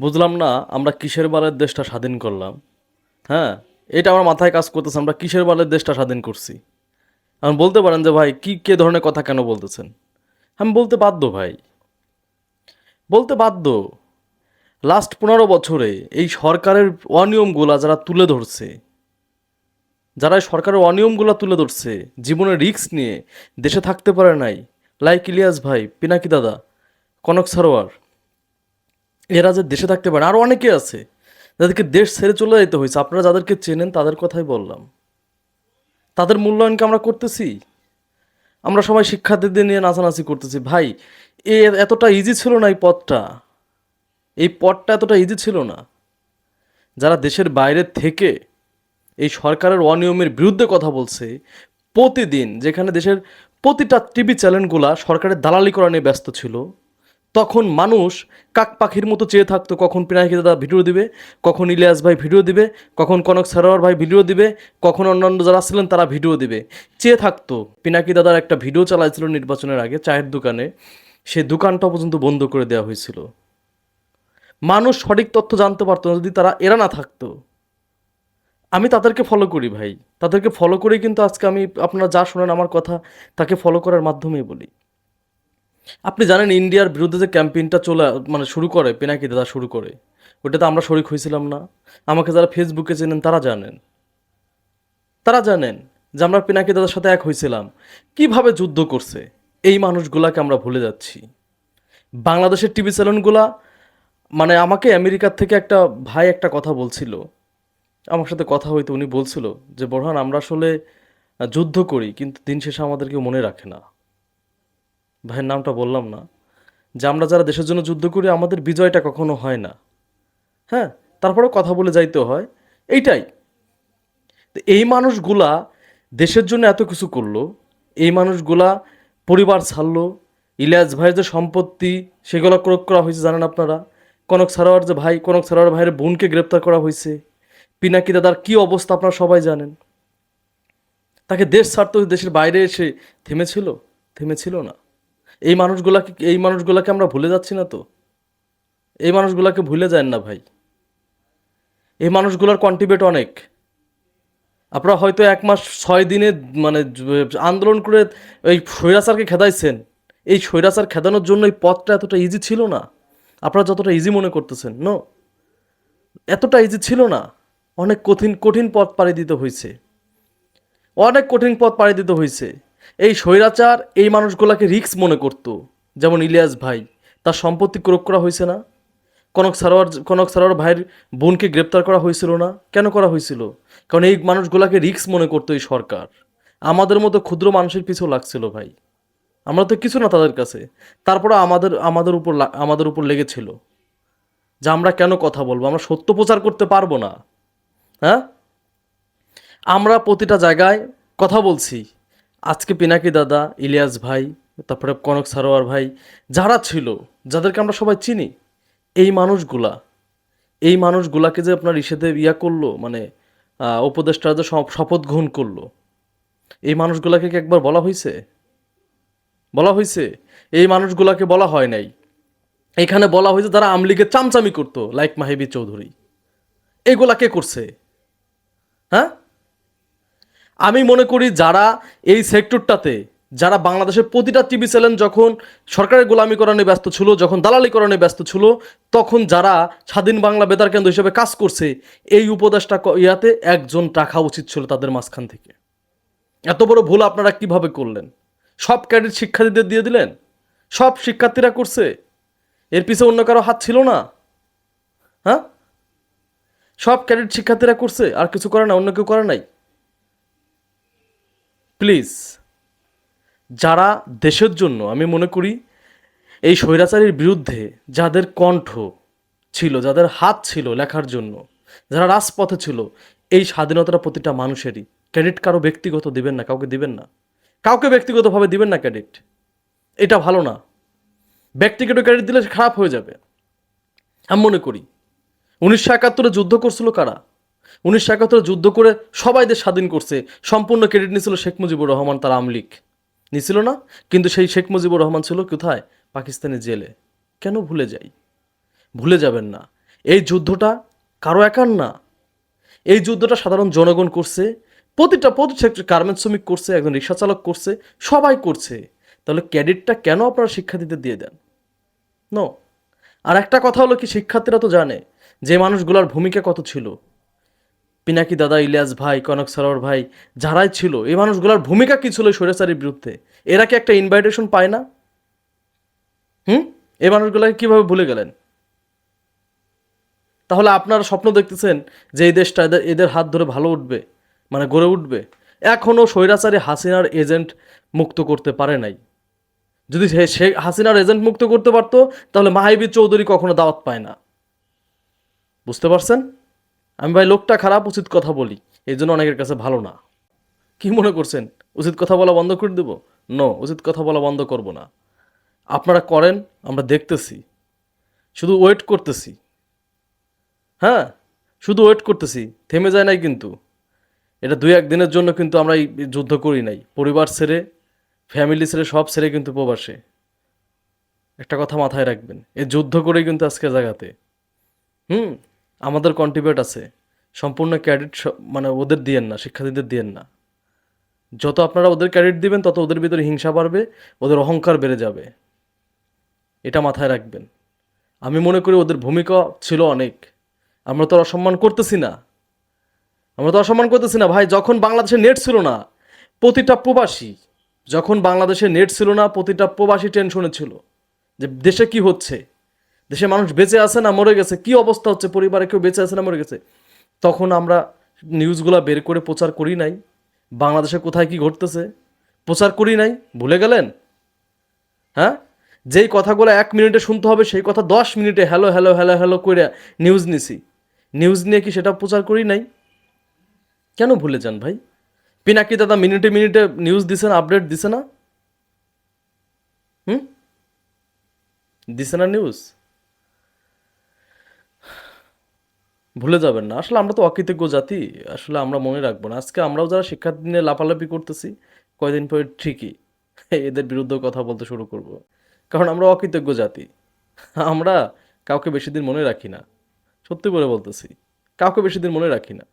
বুঝলাম না, আমরা কিসের বালের দেশটা স্বাধীন করলাম? হ্যাঁ এটা আমার মাথায় কাজ করতেছে, আমরা কিসের বালের দেশটা স্বাধীন করছি? আমি বলতে পারেন যে, ভাই, কি, কে ধরনের কথা কেন বলতেছেন? আমি বলতে বাধ্য, ভাই। বলতে বাধ্য লাস্ট পনেরো বছরে এই সরকারের অনিয়মগুলা যারা তুলে ধরছে, যারা এই সরকারের অনিয়মগুলা তুলে ধরছে, জীবনের রিস্ক নিয়ে দেশে থাকতে পারে নাই লাইক ইলিয়াস ভাই, পিনাকি দাদা, কনক সারোয়ার এরা যে দেশে থাকতে পারে আরও অনেকে আছে, যাদেরকে দেশ ছেড়ে চলে যেতে হয়েছে। আপনারা যাদেরকে চেনেন, তাদের কথাই বললাম। তাদের মূল্যায়নকে আমরা করতেছি। আমরা সবাই শিক্ষার্থীদের নিয়ে নাচানাচি করতেছি। ভাই, এ এতটা ইজি ছিল না এই পথটা। এই পথটা এতটা ইজি ছিল না। যারা দেশের বাইরে থেকে এই সরকারের অনিয়মের বিরুদ্ধে কথা বলছে, প্রতিদিন যেখানে দেশের প্রতিটা টিভি চ্যানেলগুলা সরকারের দালালি করা নিয়ে ব্যস্ত ছিল তখন মানুষ কাক পাখির মতো চেয়ে থাকতো, কখন পিনাকি দাদা ভিডিও দিবে, কখন ইলিয়াস ভাই ভিডিও দিবে, কখন কনক সারোয়ার ভাই ভিডিও দিবে, কখন অন্যান্য যারা ছিলেন তারা ভিডিও দিবে। চেয়ে থাকতো। পিনাকি দাদার একটা ভিডিও চালাইছিল নির্বাচনের আগে, চায়ের দোকানে। সে দোকানটা পর্যন্ত বন্ধ করে দেওয়া হয়েছিল। মানুষ সঠিক তথ্য জানতে পারতো না যদি তারা এরা না থাকতো। আমি তাদেরকে ফলো করি ভাই। তাদেরকে ফলো করেই কিন্তু আজকে আমি আপনারা যা শোনেন আমার কথা, তাকে ফলো করার মাধ্যমেই বলি। আপনি জানেন ইন্ডিয়ার বিরুদ্ধে যে ক্যাম্পেইনটা চলে মানে শুরু করে, পিনাকি দাদা শুরু করে ওটাতে আমরা শরিক হয়েছিলাম না। আমাকে যারা ফেসবুকে চেনেন, তারা জানেন। তারা জানেন যে আমরা পিনাকি দাদার সাথে এক হয়েছিলাম। কীভাবে যুদ্ধ করছে, এই মানুষগুলাকে আমরা ভুলে যাচ্ছি। বাংলাদেশের টিভি চ্যানেলগুলা মানে আমাকে আমেরিকার থেকে একটা ভাই একটা কথা বলছিল। আমার সাথে কথা হইতো উনি বলছিল যে, বোরহান, আমরা আসলে যুদ্ধ করি, কিন্তু দিন শেষে আমাদেরকে মনে রাখে না। ভাইয়ের নামটা বললাম না, যে আমরা যারা দেশের জন্য যুদ্ধ করি, আমাদের বিজয়টা কখনো হয় না। হ্যাঁ তারপরে কথা বলে যাইতে হয়। এইটাই। এই মানুষগুলা দেশের জন্য এত কিছু করল, এই মানুষগুলা পরিবার ছাড়লো, ইলিয়াস ভাইয়ের যে সম্পত্তি, সেগুলো ক্রোক করা হয়েছে, জানেন আপনারা? কনক সারোয়ার যে ভাই, কনক সারোয়ার ভাইয়ের বোনকে গ্রেপ্তার করা হয়েছে। পিনাকি দাদার কি অবস্থা, আপনারা সবাই জানেন। তাকে দেশ ছাড়তে দেশের বাইরে এসে থেমেছিল? থেমেছিল না। এই মানুষগুলাকে এই মানুষগুলাকে আমরা ভুলে যাচ্ছি না তো? এই মানুষগুলাকে ভুলে যায় না ভাই। এই মানুষগুলোর কন্ট্রিবিউট অনেক। আপনারা হয়তো এক মাস ছয় দিনে মানে আন্দোলন করে এই স্বৈরাচারকে খেদাইছেন। এই স্বৈরাচার খেদানোর জন্য এই পথটা এতটা ইজি ছিল না? আপনারা যতটা ইজি মনে করতেছেন নো এতটা ইজি ছিল না? অনেক কঠিন কঠিন পথ পাড়ি দিতে হয়েছে অনেক কঠিন পথ পাড়ি দিতে হয়েছে এই স্বৈরাচার এই মানুষগুলাকে রিক্স মনে করতো, যেমন ইলিয়াস ভাই। তার সম্পত্তি ক্রোক করা হয়েছে না? কনক সারোয়ার কনক সারোয়ার ভাইয়ের বোনকে গ্রেপ্তার করা হয়েছিল না? কেন করা হয়েছিল? কারণ এই মানুষগুলাকে রিক্স মনে করতো এই সরকার। আমাদের মতো ক্ষুদ্র মানুষের পিছু লাগছিল ভাই। আমরা তো কিছু না তাদের কাছে। তারপরে আমাদের আমাদের উপর আমাদের উপর লেগেছিল। যে আমরা কেন কথা বলব? আমরা সত্য প্রচার করতে পারব না। হ্যাঁ? আমরা প্রতিটা জায়গায় কথা বলছি। আজকে পিনাকি দাদা, ইলিয়াস ভাই, তারপরে কনক সারোয়ার ভাই, যারা ছিল, যাদেরকে আমরা সবাই চিনি, এই মানুষগুলা, এই মানুষগুলাকে যে আপনার ইসেতে ইয়া করল মানে উপদেষ্টারা যে শপ- শপথ গ্রহণ করল, এই মানুষগুলাকে কি একবার বলা হয়েছে বলা হয়েছে এই মানুষগুলাকে বলা হয় নাই। এখানে বলা হয়েছে তারা আমলিকে চামচামি করতো, লাইক মাহিবি চৌধুরী। এগুলা কে করছে? হ্যাঁ? আমি মনে করি যারা এই সেক্টরটাতে, যারা বাংলাদেশের প্রতিটা টিভি চ্যানেল যখন সরকারের গোলামি করানো ব্যস্ত ছিল, যখন দালালি করানো ব্যস্ত ছিল, তখন যারা স্বাধীন বাংলা বেতার কেন্দ্র হিসেবে কাজ করছে, এই উপদেশটা ইয়াতে একজন রাখা উচিত ছিল তাদের মাঝখান থেকে। এত বড় ভুল আপনারা কীভাবে করলেন? সব ক্যাডেট শিক্ষার্থীদের দিয়ে দিলেন? সব শিক্ষার্থীরা করছে? এর পিছে অন্য কারও হাত ছিল না? হ্যাঁ? সব ক্যাডেট শিক্ষার্থীরা করছে, আর কিছু করে না, অন্য কেউ করে নাই? প্লিজ, যারা দেশের জন্য, আমি মনে করি, এই স্বৈরাচারীর বিরুদ্ধে যাদের কণ্ঠ ছিল, যাদের হাত ছিল লেখার জন্য, যারা রাজপথে ছিল, এই স্বাধীনতাটা প্রতিটা মানুষেরই ক্রেডিট কারও ব্যক্তিগত দিবেন না, কাউকে দিবেন না। কাউকে ব্যক্তিগতভাবে দিবেন না ক্রেডিট এটা ভালো না। ব্যক্তিগত ক্রেডিট দিলে খারাপ হয়ে যাবে। আমি মনে করি, উনিশশো একাত্তরে যুদ্ধ করছিল কারা? উনিশশো একাত্তরে যুদ্ধ করে সবাই দেশ স্বাধীন করছে। সম্পূর্ণ ক্রেডিট নিয়েছিল শেখ মুজিবুর রহমান, তার আমলিক নিছিল না, কিন্তু সেই শেখ মুজিবুর রহমান ছিল কোথায়? পাকিস্তানের জেলে। কেন ভুলে যাই? ভুলে যাবেন না। এই যুদ্ধটা কারও একার না। এই যুদ্ধটা সাধারণ জনগণ করছে, প্রতিটা প্রতি সেক্টর শ্রমিক করছে, একজন রিক্সা চালক করছে, সবাই করছে। তাহলে ক্যাডেটটা কেন আপনারা শিক্ষার্থীদের দিয়ে দেন? নো আর একটা কথা হলো কি, শিক্ষার্থীরা তো জানে যে মানুষগুলোর ভূমিকা কত ছিল। পিনাকি দাদা, ইলিয়াস ভাই, কনক সরোয়ার ভাই, যারাই ছিল, এই মানুষগুলোর ভূমিকা কি ছিল স্বৈরাচারীর বিরুদ্ধে? এরা কি একটা ইনভাইটেশন পায় না? হুম? এই মানুষগুলোকে কীভাবে ভুলে গেলেন? তাহলে আপনারা স্বপ্ন দেখতেছেন যে এই দেশটা এদের এদের হাত ধরে ভালো উঠবে মানে গড়ে উঠবে। এখনও স্বৈরাচারী হাসিনার এজেন্ট মুক্ত করতে পারে নাই। যদি সে হাসিনার এজেন্ট মুক্ত করতে পারতো, তাহলে মাহিবি চৌধুরী কখনো দাওয়াত পায় না। বুঝতে পারছেন? আমি ভাই, লোকটা খারাপ, উচিত কথা বলি। এই জন্য অনেকের কাছে ভালো না। কি মনে করছেন? উচিত কথা বলা বন্ধ করে দেব? নো, উচিত কথা বলা বন্ধ করব না। আপনারা করেন, আমরা দেখতেছি। শুধু ওয়েট করতেছি। হ্যাঁ শুধু ওয়েট করতেছি। থেমে যায় নাই কিন্তু। এটা দুই এক দিনের জন্য কিন্তু আমরা এই যুদ্ধ করি নাই। পরিবার ছেড়ে ফ্যামিলি ছেড়ে, সব ছেড়ে কিন্তু প্রবাসে। একটা কথা মাথায় রাখবেন, এই যুদ্ধ করেই কিন্তু আজকে জায়গাতে। হুম? আমাদের কন্ট্রিবিউট আছে। সম্পূর্ণ ক্যাডেট মানে ওদের দিয়েন না, শিক্ষার্থীদের দিয়েন না। যত আপনারা ওদের ক্যাডেট দিবেন, তত ওদের ভিতরে হিংসা বাড়বে, ওদের অহংকার বেড়ে যাবে। এটা মাথায় রাখবেন। আমি মনে করি ওদের ভূমিকা ছিল অনেক। আমরা তো অসম্মান করতেছি না। আমরা তো অসম্মান করতেছি না। ভাই, যখন বাংলাদেশে নেট ছিল না, প্রতিটা প্রবাসী, যখন বাংলাদেশে নেট ছিল না, প্রতিটা প্রবাসী টেনশনে ছিল যে দেশে কি হচ্ছে। দেশে মানুষ বেঁচে আছে না মরে গেছে? কি অবস্থা হচ্ছে? পরিবারে কেউ বেঁচে আছে না মরে গেছে? তখন আমরা নিউজগুলো বের করে প্রচার করি নাই। বাংলাদেশে কোথায় কি ঘটতেছে? প্রচার করি নাই? ভুলে গেলেন? হ্যাঁ? যেই কথাগুলো এক মিনিটে শুনতে হবে, সেই কথা দশ মিনিটে হ্যালো হ্যালো হ্যালো হ্যালো করে নিউজ নিছি। নিউজ নিয়ে কি সেটা প্রচার করি নাই? কেন ভুলে যান ভাই? পিনাকি দাদা মিনিটে মিনিটে নিউজ দিছে না, আপডেট দিছে না? হুম? দিছে না নিউজ? ভুলে যাবেন না। আসলে আমরা তো অকৃতজ্ঞ জাতি, আসলে আমরা মনে রাখব না। আজকে আমরাও যারা শিক্ষার দিনে লাফালাফি করতেছি, কয়দিন পরে ঠিকই এদের বিরুদ্ধে কথা বলতে শুরু করব। কারণ আমরা অকৃতজ্ঞ জাতি, আমরা কাউকে বেশি দিন মনে রাখি না। সত্যি করে বলতেছি, কাউকে বেশি দিন মনে রাখি না।